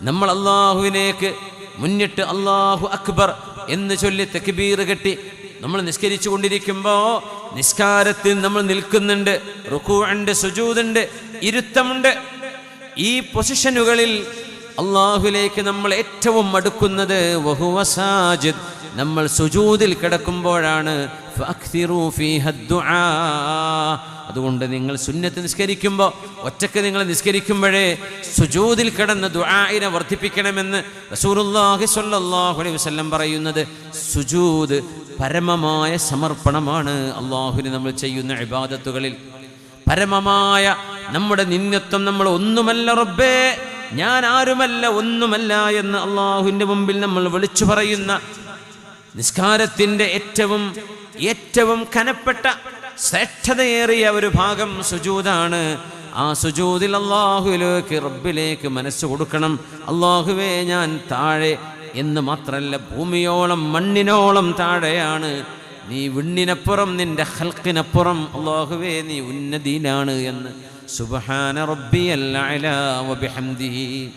നമ്മൾ അള്ളാഹുവിനേക്ക് മുന്നിട്ട് അള്ളാഹു അക്ബർ എന്ന് ചൊല്ലി തെക്കുബീർ കെട്ടി നമ്മൾ നിസ്കരിച്ചു കൊണ്ടിരിക്കുമ്പോൾ നിസ്കാരത്തിൽ നമ്മൾ നിൽക്കുന്നുണ്ട് റുക്കുണ്ട് സുജൂതുണ്ട് ഇരുത്തമുണ്ട് ഈ പൊസിഷനുകളിൽ അള്ളാഹുലേക്ക് നമ്മൾ ഏറ്റവും അടുക്കുന്നത് നമ്മൾ സുജൂതിൽ കിടക്കുമ്പോഴാണ്. അതുകൊണ്ട് നിങ്ങൾ സുന്നത്ത് നിസ്കരിക്കുമ്പോൾ ഒറ്റയ്ക്ക് നിങ്ങൾ നിസ്കരിക്കുമ്പോഴേ സുജൂതിൽ കിടന്ന് ദുആഇനെ വർദ്ധിപ്പിക്കണമെന്ന് റസൂലുള്ളാഹി സ്വല്ലല്ലാഹു അലൈഹി വസല്ലം പറയുന്നത് സുജൂദ് പരമമായ സമർപ്പണമാണ് അള്ളാഹുവിന് നമ്മൾ ചെയ്യുന്ന ഇബാദത്തുകളിൽ. പരമമായ നമ്മുടെ നിന്നത്വം നമ്മൾ ഒന്നുമല്ല റബ്ബേ ഞാൻ ആരുമല്ല ഒന്നുമല്ല എന്ന് അള്ളാഹുവിന്റെ മുമ്പിൽ നമ്മൾ വിളിച്ചു പറയുന്ന നിസ്കാരത്തിന്റെ ഏറ്റവും ഏറ്റവും കനപ്പെട്ട ശ്രേഷ്ഠതയേറിയ ഒരു ഭാഗം സുജൂതാണ്. ആ സുജൂതിൽ അള്ളാഹുവിലേക്ക് റബ്ബിലേക്ക് മനസ്സ് കൊടുക്കണം. അള്ളാഹുവേ ഞാൻ താഴെ എന്ന് മാത്രമല്ല ഭൂമിയോളം മണ്ണിനോളം താഴെയാണ്. നീ വിണ്ണിനപ്പുറം നിന്റെ ഹൽക്കിനപ്പുറം അള്ളാഹുവേ നീ ഉന്നതീനാണ് എന്ന്. സുബഹാന റബ്ബി അല്ല വബിഹംദിഹി